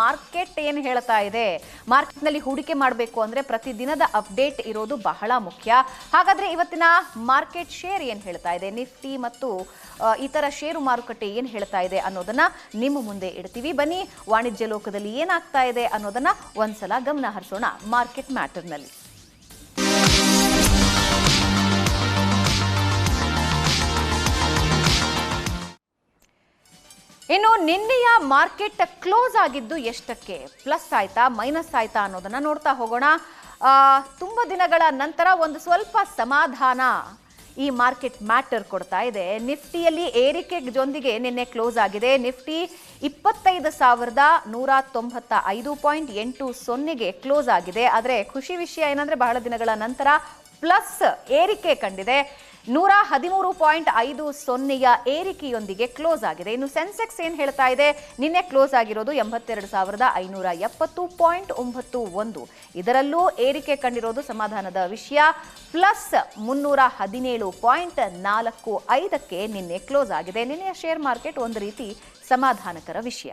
Market ಏನು ಹೇಳ್ತಾ ಇದೆ? ಮಾರ್ಕೆಟ್ನಲ್ಲಿ ಹೂಡಿಕೆ ಮಾಡಬೇಕು ಅಂದ್ರೆ ಪ್ರತಿದಿನದ ಅಪ್ಡೇಟ್ ಇರೋದು ಬಹಳ ಮುಖ್ಯ. ಹಾಗಾದ್ರೆ ಇವತ್ತಿನ ಮಾರ್ಕೆಟ್ ಶೇರ್ ಏನು ಹೇಳ್ತಾ ಇದೆ? ನಿಫ್ಟಿ ಮತ್ತು ಇತರ ಷೇರು ಮಾರುಕಟ್ಟೆ ಏನು ಹೇಳ್ತಾ ಇದೆ ಅನ್ನೋದನ್ನ ನಿಮ್ಮ ಮುಂದೆ ಇಡ್ತೀವಿ. ಬನ್ನಿ, ವಾಣಿಜ್ಯ ಲೋಕದಲ್ಲಿ ಏನಾಗ್ತಾ ಇದೆ ಅನ್ನೋದನ್ನ ಒಂದ್ಸಲ ಗಮನ ಹರಿಸೋಣ ಮಾರ್ಕೆಟ್ ಮ್ಯಾಟರ್ನಲ್ಲಿ. ಇನ್ನು ನಿನ್ನೆಯ ಮಾರ್ಕೆಟ್ ಕ್ಲೋಸ್ ಆಗಿದ್ದು ಎಷ್ಟಕ್ಕೆ? ಪ್ಲಸ್ ಆಯ್ತಾ, ಮೈನಸ್ ಆಯ್ತಾ ಅನ್ನೋದನ್ನ ನೋಡ್ತಾ ಹೋಗೋಣ. ತುಂಬ ದಿನಗಳ ನಂತರ ಒಂದು ಸ್ವಲ್ಪ ಸಮಾಧಾನ ಈ ಮಾರ್ಕೆಟ್ ಮ್ಯಾಟರ್ ಕೊಡ್ತಾ ಇದೆ. ನಿಫ್ಟಿಯಲ್ಲಿ ಏರಿಕೆ ಜೊಂದಿಗೆ ನಿನ್ನೆ ಕ್ಲೋಸ್ ಆಗಿದೆ. ನಿಫ್ಟಿ ಇಪ್ಪತ್ತೈದು ಸಾವಿರದ ನೂರ ತೊಂಬತ್ತ ಐದು ಪಾಯಿಂಟ್ ಎಂಟು ಸೊನ್ನೆಗೆ ಕ್ಲೋಸ್ ಆಗಿದೆ. ಆದರೆ ಖುಷಿ ವಿಷಯ ಏನಂದ್ರೆ ಬಹಳ ದಿನಗಳ ನಂತರ ಪ್ಲಸ್ ಏರಿಕೆ ಕಂಡಿದೆ. ನೂರ ಹದಿಮೂರು ಪಾಯಿಂಟ್ ಐದು ಸೊನ್ನೆಯ ಏರಿಕೆಯೊಂದಿಗೆ ಕ್ಲೋಸ್ ಆಗಿದೆ. ಇನ್ನು ಸೆನ್ಸೆಕ್ಸ್ ಏನು ಹೇಳ್ತಾ ಇದೆ? ನಿನ್ನೆ ಕ್ಲೋಸ್ ಆಗಿರೋದು ಎಂಬತ್ತೆರಡು ಸಾವಿರದ ಐನೂರ ಎಪ್ಪತ್ತು ಪಾಯಿಂಟ್ ಒಂಬತ್ತು ಒಂದು. ಇದರಲ್ಲೂ ಏರಿಕೆ ಕಂಡಿರೋದು ಸಮಾಧಾನದ ವಿಷಯ. ಪ್ಲಸ್ ಮುನ್ನೂರ ಹದಿನೇಳು ಪಾಯಿಂಟ್ ನಾಲ್ಕು ಐದಕ್ಕೆ ನಿನ್ನೆ ಕ್ಲೋಸ್ ಆಗಿದೆ. ನಿನ್ನೆಯ ಶೇರ್ ಮಾರ್ಕೆಟ್ ಒಂದು ರೀತಿ ಸಮಾಧಾನಕರ ವಿಷಯ.